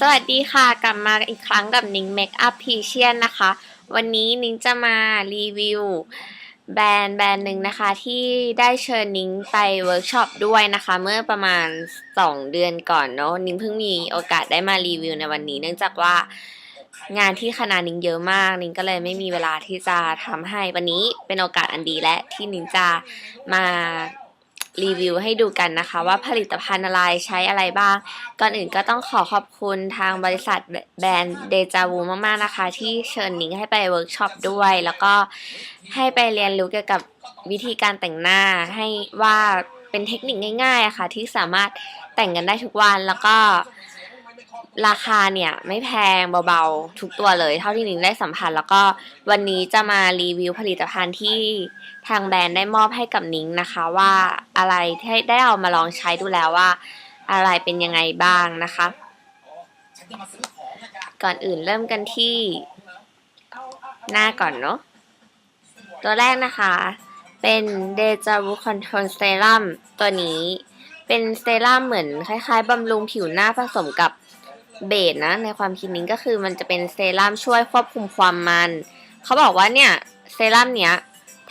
สวัสดีค่ะกลับมาอีกครั้งกับนิ้งเมคอัพพีเชียนนะคะ วันนี้นิ้งจะมารีวิวแบรนด์แบรนด์หนึ่งนะคะที่ได้เชิญนิ้งไปเวิร์กช็อปด้วยนะคะ เมื่อประมาณ 2 เดือนก่อนเนาะนิ้งเพิ่งมีโอกาสได้มารีวิวในวันนี้ เนื่องจากว่างานที่คณะนิ้งเยอะมาก นิ้งก็เลยไม่มีเวลาที่จะทำให้วันนี้เป็นโอกาสอันดีและที่นิ้งจะมา รีวิวให้ดูกันนะคะ ว่าผลิตภัณฑ์อะไรใช้อะไรบ้าง ก่อนอื่นก็ต้องขอขอบคุณทางบริษัทแบรนด์เดจาวูมากๆนะคะ ที่เชิญนิงให้ไปเวิร์กช็อปด้วย แล้วก็ให้ไปเรียนรู้เกี่ยวกับวิธีการแต่งหน้าให้ว่าเป็นเทคนิคง่ายๆะค่ะ ที่สามารถแต่งกันได้ทุกวันแล้วก็ ราคาเนี่ยไม่แพงเบาๆ ทุกตัวเลย เท่าที่นิ้งได้สัมผัสแล้วก็วันนี้จะมารีวิวผลิตภัณฑ์ที่ทางแบรนด์ได้มอบให้กับนิ้งนะคะ ว่าอะไรที่ได้เอามาลองใช้ดูแล้วว่า อะไรเป็นยังไงบ้างนะคะ ก่อนอื่นเริ่มกันที่หน้าก่อนเนาะตัวแรกนะคะ เป็น Deja Vu Control Serum ตัวนี้เป็นเซรั่มเหมือนคล้ายๆบำรุงผิวหน้าผสมกับ เบสนะ ในความคิดนิ้งก็คือมันจะเป็นเซรั่มช่วยควบคุมความมัน เขาบอกว่าเนี่ยเซรั่มเนี้ย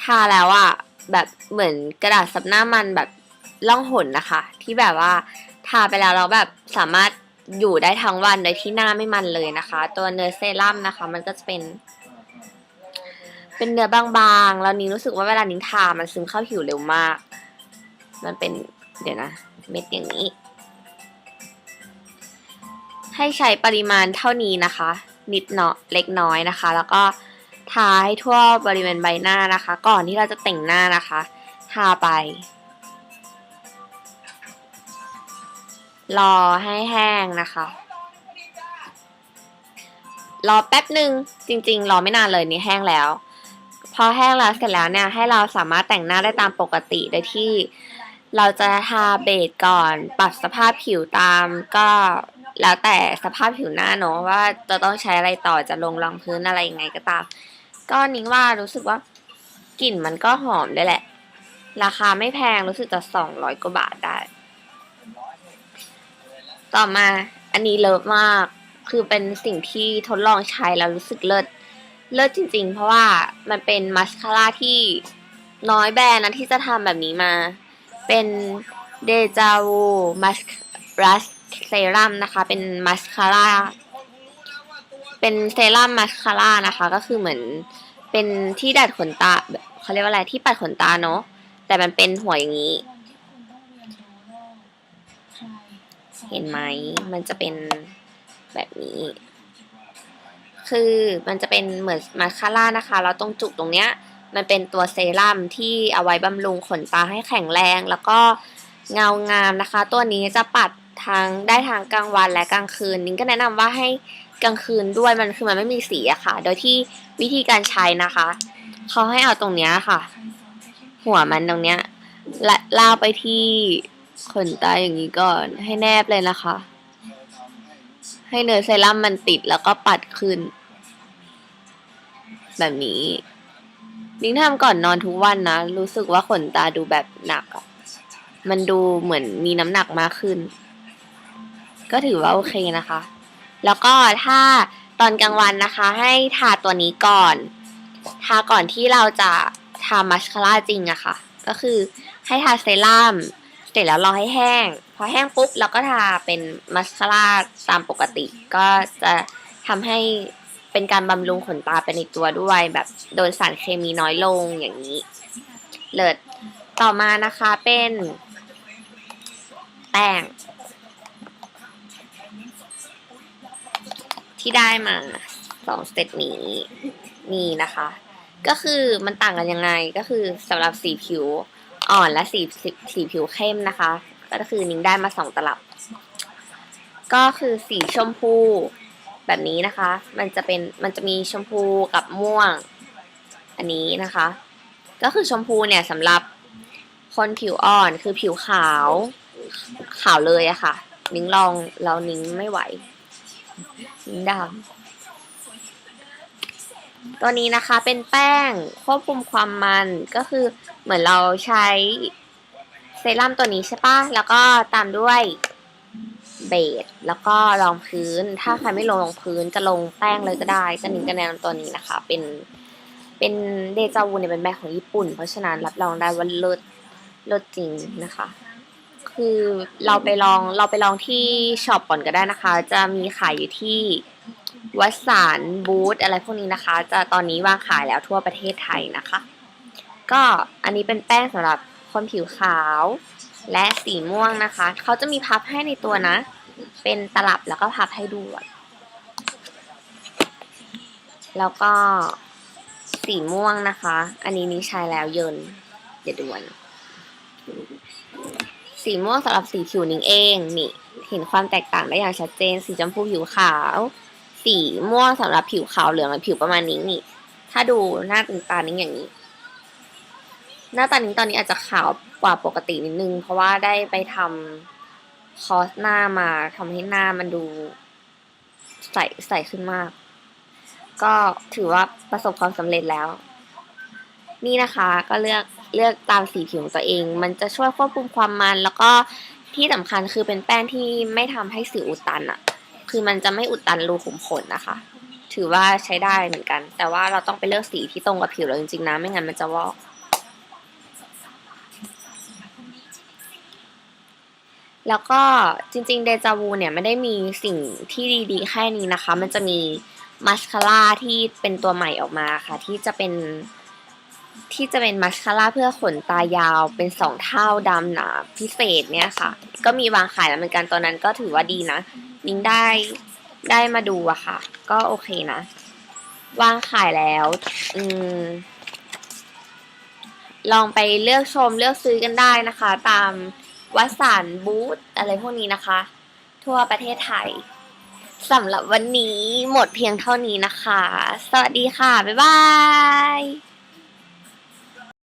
ทาแล้วอะแบบเหมือนกระดาษซับหน้ามันแบบล่องหนนะคะ ที่แบบว่าทาไปแล้วเราแบบสามารถอยู่ได้ทั้งวันโดยที่หน้าไม่มันเลยนะคะ ตัวเนื้อเซรั่มนะคะ มันก็จะเป็น เป็นเนื้อบางๆแล้วนิ้งรู้สึกว่าเวลานิ้งทามันซึมเข้าผิวเร็วมาก มันเป็นเดี๋ยวนะ เม็ดอย่างนี้ ให้ใช้ปริมาณเท่านี้นะคะ นิดเนาะเล็กน้อยนะคะ แล้วก็ทาให้ทั่วบริเวณใบหน้านะคะ ก่อนที่เราจะแต่งหน้านะคะ ทาไป รอให้แห้งนะคะ รอแป๊บหนึ่งจริง ๆ รอไม่นานเลยนี่แห้งแล้ว พอแห้งแล้วเสร็จแล้วเนี่ยให้เราสามารถแต่งหน้าได้ตามปกติโดยที่เราจะทาเบสก่อน ปรับสภาพผิวตามก็ แล้วแต่สภาพผิวหน้าเนอะว่าจะต้องใช้อะไรต่อจะลงรองพื้นอะไรยังไงก็ตาม ก็นิ้งว่ารู้สึกว่ากลิ่นมันก็หอมได้แหละ ราคาไม่แพงรู้สึกจะสองร้อยกว่าบาทได้ ต่อมาอันนี้เลิฟมาก คือเป็นสิ่งที่ทดลองใช้แล้วรู้สึกเลิศเลิศจริง ๆ เพราะว่ามันเป็นมัสคาร่าที่น้อยแบรนด์นะที่จะทำแบบนี้มา เป็นเดจาวูมัสรัส เซรั่มนะคะ เป็นมัสคาร่าเป็นเซรั่มมัสคาร่านะคะ ก็คือเหมือนเป็นที่ดัดขนตาแบบเขาเรียกว่าอะไรที่ปัดขนตาเนาะแต่มันเป็นหัวอย่างนี้ เห็นไหมมันจะเป็นแบบนี้ คือมันจะเป็นเหมือนมาสคาร่านะคะแล้วตรงจุกตรงเนี้ย มันเป็นตัวเซรั่มที่เอาไว้บำรุงขนตาให้แข็งแรง แล้วก็เงางามนะคะ ตัวนี้จะปัด ทางได้ทางกลางวันและกลางคืน นิ้งก็แนะนำว่าให้กลางคืนด้วยมันคือมันไม่มีสีอะค่ะ โดยที่วิธีการใช้นะคะเขาให้เอาตรงเนี้ยค่ะ หัวมันตรงเนี้ยและลากไปที่ขนตาอย่างนี้ก่อนให้แนบเลยนะคะ ให้เนื้อเซรั่มมันติดแล้วก็ปัดขึ้น แบบนี้ นิ้งทำก่อนนอนทุกวันนะ รู้สึกว่าขนตาดูแบบหนักอะมันดูเหมือนมีน้ำหนักมากขึ้น ก็ถือว่าโอเคนะคะ แล้วก็ถ้าตอนกลางวันนะคะ ให้ทาตัวนี้ก่อน ทาก่อนที่เราจะทามัสคาร่าจริงอะค่ะ ก็คือให้ทาเซรั่มเสร็จแล้วรอให้แห้ง พอแห้งปุ๊บเราก็ทาเป็นมัสคาร่าตามปกติ ก็จะทำให้เป็นการบำรุงขนตาไปในตัวด้วย แบบโดนสารเคมีน้อยลงอย่างนี้ เลิศต่อมานะคะเป็น แป้ง ที่ได้มาสองสเซตนี้นี่นะคะ ก็คือมันต่างกันยังไงก็คือสำหรับสีผิวอ่อนและสีสีสีผิวเข้มนะคะ ก็คือนิ้งได้มาสองตลับ ก็คือสีชมพูแบบนี้นะคะ มันจะเป็นมันจะมีชมพูกับม่วง อันนี้นะคะ ก็คือชมพูเนี่ยสำหรับคนผิวอ่อนคือผิวขาวขาวเลยอะค่ะ นิ้งลองแล้วนิ้งไม่ไหว นิ้งดำตัวนี้นะคะเป็นแป้งควบคุมความมันก็คือเหมือนเราใช้เซรั่มตัวนี้ใช่ปะแล้วก็ตามด้วยเบสแล้วก็รองพื้น ถ้าใครไม่ลงรองพื้นจะลงแป้งเลยก็ได้ก็นิ้งก็แนะนำตัวนี้นะคะ เป็นเป็นเดจาวูเนี่ยเป็นแบรนด์ของญี่ปุ่น เพราะฉะนั้นรับรองได้ว่าเลิศเลิศจริงนะคะ คือเราไปลองเราไปลองที่ช็อปก่อนก็ได้นะคะ จะมีขายอยู่ที่วัดสารบูธอะไรพวกนี้นะคะ จะตอนนี้วางขายแล้วทั่วประเทศไทยนะคะ ก็อันนี้เป็นแป้งสำหรับคนผิวขาว และสีม่วงนะคะ เขาจะมีพับให้ในตัวนะ เป็นตลับแล้วก็พับให้ด้วยแล้วก็สีม่วงนะคะ อันนี้นิ้ใช้แล้วเยินเดี๋ยวดูกัน สีม่วงสำหรับสีผิวนิ้งเองนี่เห็นความแตกต่างได้อย่างชัดเจน สีชมพูผิวขาว สีม่วงสำหรับผิวขาวเหลืองและผิวประมาณนี้นี่ ถ้าดูหน้าตึงตานิ้งอย่างนี้ หน้าตานิ้งตอนนี้อาจจะขาวกว่าปกตินิดนึง เพราะว่าได้ไปทำคอสหน้ามาทำให้หน้ามันดูใสใสขึ้นมาก ก็ถือว่าประสบความสำเร็จแล้ว นี่นะคะก็เลือก เลือกตามสีผิวของตัวเอง มันจะช่วยควบคุมความมัน แล้วก็ที่สำคัญคือเป็นแป้งที่ไม่ทำให้สิวอุดตันอะ คือมันจะไม่อุดตันรูขุมขนนะคะ ถือว่าใช้ได้เหมือนกัน แต่ว่าเราต้องไปเลือกสีที่ตรงกับผิวเราจริงๆนะไม่งั้นมันจะวอกแล้วก็จริงๆเดจาวูเนี่ยไม่ได้มีสิ่งที่ดีๆแค่นี้นะคะ มันจะมีมัสคาร่าที่เป็นตัวใหม่ออกมาค่ะ ที่จะเป็น ที่จะเป็นมัสคาร่าเพื่อขนตายาวเป็นสองเท่าดำหนาพิเศษเนี่ยค่ะ ก็มีวางขายแล้วเหมือนกันตอนนั้นก็ถือว่าดีนะนิ้งได้ได้มาดูอะค่ะ ก็โอเคนะ วางขายแล้ว อืม ลองไปเลือกชมเลือกซื้อกันได้นะคะ ตามวัสารบูธอะไรพวกนี้นะคะ ทั่วประเทศไทยสำหรับวันนี้หมดเพียงเท่านี้นะคะ สวัสดีค่ะ บ๊ายบาย